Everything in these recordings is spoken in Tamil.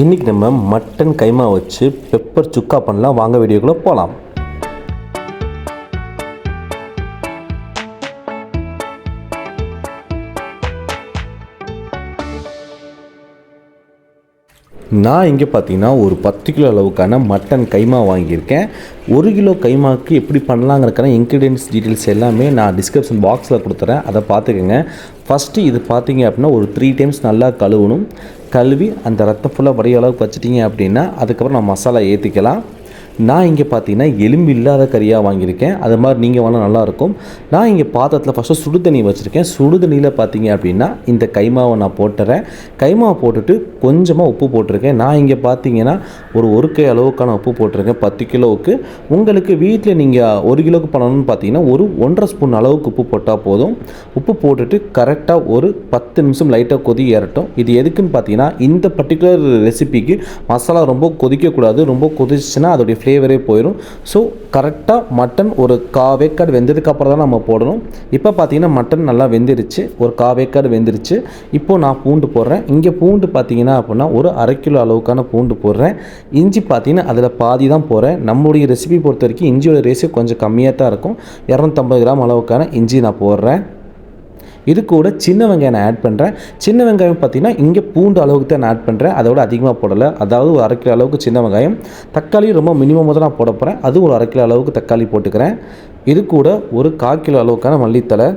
இன்றைக்கி நம்ம மட்டன் கைமா வச்சு பெப்பர் சுக்கா பண்ணலாம். வாங்க வீடியோக்குள்ளே போகலாம் நான் இங்கே பார்த்தீங்கன்னா ஒரு பத்து கிலோ அளவுக்கான மட்டன் கைமா வாங்கியிருக்கேன். ஒரு கிலோ கைமாவுக்கு எப்படி பண்ணலாங்கிறக்கான இன்க்ரீடியன்ஸ் டீட்டெயில்ஸ் எல்லாமே நான் டிஸ்கிரிப்ஷன் பாக்ஸில் கொடுத்துறேன். அதை பார்த்துக்கோங்க. ஃபஸ்ட்டு இது பார்த்தீங்க அப்படின்னா ஒரு த்ரீ டைம்ஸ் நல்லா கழுவணும். கழுவி அந்த ரத்தம் ஃபுல்லாக வடிய அளவுக்கு வச்சிட்டிங்க அப்படின்னா அதுக்கப்புறம் நான் மசாலா ஏற்றிக்கலாம் நான் இங்கே பார்த்தீங்கன்னா எலும்பு இல்லாத கறியாக வாங்கியிருக்கேன். அது மாதிரி நீங்கள் வாங்க நல்லாயிருக்கும். நான் இங்கே பாத்திரத்தில் ஃபஸ்ட்டு சுடு தண்ணி வச்சுருக்கேன். சுடு தண்ணியில் பார்த்தீங்க அப்படின்னா இந்த கைமாவை நான் போட்டுறேன். கைமாவை போட்டுட்டு கொஞ்சமாக உப்பு போட்டிருக்கேன். நான் இங்கே பார்த்தீங்கன்னா ஒரு ஒரு கை அளவுக்கான உப்பு போட்டிருக்கேன். பத்து கிலோவுக்கு. உங்களுக்கு வீட்டில் நீங்கள் ஒரு கிலோவுக்கு பண்ணணும்னு பார்த்தீங்கன்னா ஒரு ஒன்றரை ஸ்பூன் அளவுக்கு உப்பு போட்டால் போதும். உப்பு போட்டுட்டு கரெக்டாக ஒரு பத்து நிமிஷம் லைட்டாக கொதி ஏறட்டும். இது எதுக்குன்னு பார்த்தீங்கன்னா இந்த பர்டிகுலர் ரெசிபிக்கு மசாலா ரொம்ப கொதிக்கக்கூடாது. ரொம்ப கொதிச்சுன்னா அதோடைய ஃப்ளேவரே போயிடும் ஸோ கரெக்டாக மட்டன் ஒரு கா வேக்காடு வெந்ததுக்கப்புறம் தான் நம்ம போடணும். இப்போ பார்த்தீங்கன்னா மட்டன் நல்லா வெந்துருச்சு. ஒரு கா வேக்காடு வெந்துருச்சு. இப்போது நான் பூண்டு போடுறேன். இங்கே பூண்டு பார்த்தீங்கன்னா அப்படின்னா ஒரு அரை கிலோ அளவுக்கான பூண்டு போடுறேன். இஞ்சி பார்த்தீங்கன்னா அதில் பாதி தான் போடுறேன் நம்மளுடைய ரெசிபி பொறுத்த வரைக்கும் இஞ்சியோட ரேசியோ கொஞ்சம் கம்மியாக தான் இருக்கும். இரநூத்தம்பது கிராம் அளவுக்கான இஞ்சி நான் போடுறேன். இது கூட சின்ன வெங்காயம் நான் ஆட் பண்ணுறேன் சின்ன வெங்காயம் பார்த்தீங்கன்னா இங்கே பூண்டு அளவுக்கு தான் நான் ஆட் பண்ணுறேன் அதோட அதிகமாக போடலை. அதாவது ஒரு அரை கிலோ அளவுக்கு சின்ன வெங்காயம். தக்காளி ரொம்ப மினிமமாக தான் நான் போட போகிறேன் அது ஒரு அரை கிலோ அளவுக்கு தக்காளி போட்டுக்கிறேன். இது கூட ஒரு கால் கிலோ அளவுக்கான மல்லித்தலை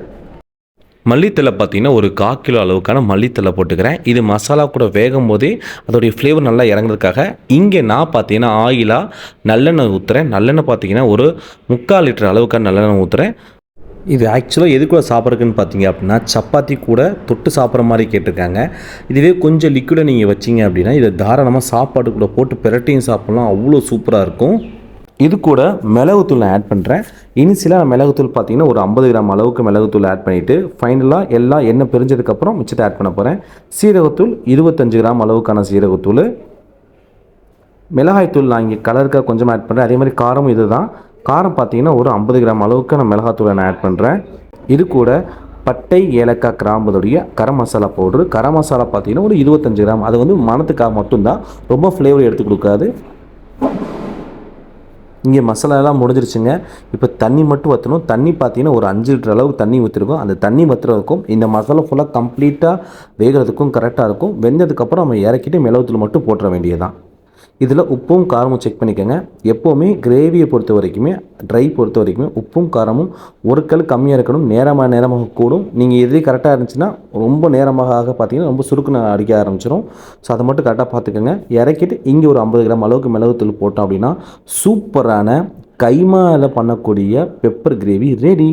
மல்லித்தலை பார்த்தீங்கன்னா ஒரு கால் கிலோ அளவுக்கான மல்லித்தலை போட்டுக்கிறேன். இது மசாலா கூட வேகும் போதே அதோடைய ஃப்ளேவர் நல்லா இறங்குறதுக்காக இங்கே நான் பார்த்தீங்கன்னா ஆயிலாக நல்லெண்ணெய் ஊற்றுறேன் நல்லெண்ணெய் பார்த்தீங்கன்னா ஒரு முக்கால் லிட்டர் அளவுக்கான நல்லெண்ணெய் ஊற்றுறேன் இது ஆக்சுவலாக எதுக்குள்ள சாப்பிட்றதுக்குன்னு பார்த்தீங்க அப்படின்னா சப்பாத்தி கூட தொட்டு சாப்பிட்ற மாதிரி கேட்டிருக்காங்க. இதுவே கொஞ்சம் லிக்விடை நீங்கள் வச்சிங்க அப்படின்னா இதை தாராளமாக சாப்பாடு கூட போட்டு பிரட்டியும் சாப்பிட்லாம். அவ்வளோ சூப்பராக இருக்கும். இது கூட மிளகுத்தூள் நான் ஆட் பண்ணுறேன் இனிஷியலாக மிளகுத்தூள் பார்த்தீங்கன்னா ஒரு ஐம்பது கிராம் அளவுக்கு மிளகுத்தூள் ஆட் பண்ணிவிட்டு ஃபைனலாக எல்லாம் எண்ணெய் பிரிஞ்சதுக்கப்புறம் மிச்சத்தை ஆட் பண்ண போகிறேன் சீரகத்தூள் இருபத்தஞ்சு கிராம் அளவுக்கான சீரகத்தூள் மிளகாய்த்தூள் நான் இங்கே கலருக்காக கொஞ்சமாக ஆட் பண்ணுறேன் அதே மாதிரி காரமும் இது தான் காரம் பார்த்தீங்கன்னா ஒரு ஐம்பது கிராம் அளவுக்கு நான் மிளகாத்தூளை நான் ஆட் பண்ணுறேன் இது கூட பட்டை ஏலக்காய் கிராம்புடைய கரம் மசாலா பவுட்ரு கரம் மசாலா பார்த்தீங்கன்னா ஒரு இருபத்தஞ்சு கிராம். அது வந்து மணத்துக்காக மட்டும்தான். ரொம்ப ஃப்ளேவர் எடுத்து கொடுக்காது. இங்கே மசாலா எல்லாம் முடிஞ்சிருச்சுங்க. இப்போ தண்ணி மட்டும் வற்றணும் தண்ணி பார்த்தீங்கன்னா ஒரு அஞ்சு லிட்டர் அளவுக்கு தண்ணி ஊற்றிருக்கும் அந்த தண்ணி வற்றுறதுக்கும் இந்த மசாலா ஃபுல்லாக கம்ப்ளீட்டாக வேகிறதுக்கும் கரெக்டாக இருக்கும். வெந்ததுக்கப்புறம் நம்ம இறக்கிட்டு மிளகுத்தூள் மட்டும் போட்டுற வேண்டியதுதான். இதில் உப்பும் காரமும் செக் பண்ணிக்கோங்க. எப்போவுமே கிரேவியை பொறுத்த வரைக்குமே ட்ரை பொறுத்த வரைக்குமே உப்பும் காரமும் ஒரு கல் கம்மியாக இருக்கணும் நேரமாக நேரமாக கூடும். நீங்கள் எதே கரெக்டாக இருந்துச்சுன்னா ரொம்ப நேரமாக ஆக பார்த்தீங்கன்னா ரொம்ப சுருக்குன்னு அடிக்க ஆரம்பிச்சிடும் ஸோ அதை மட்டும் கரெக்டாக பார்த்துக்கோங்க. இறக்கிட்டு இங்கே ஒரு ஐம்பது கிராம் அளவுக்கு மிளகுத்தூள் போட்டோம் அப்படின்னா சூப்பரான கைமாவில் பண்ணக்கூடிய பெப்பர் கிரேவி ரெடி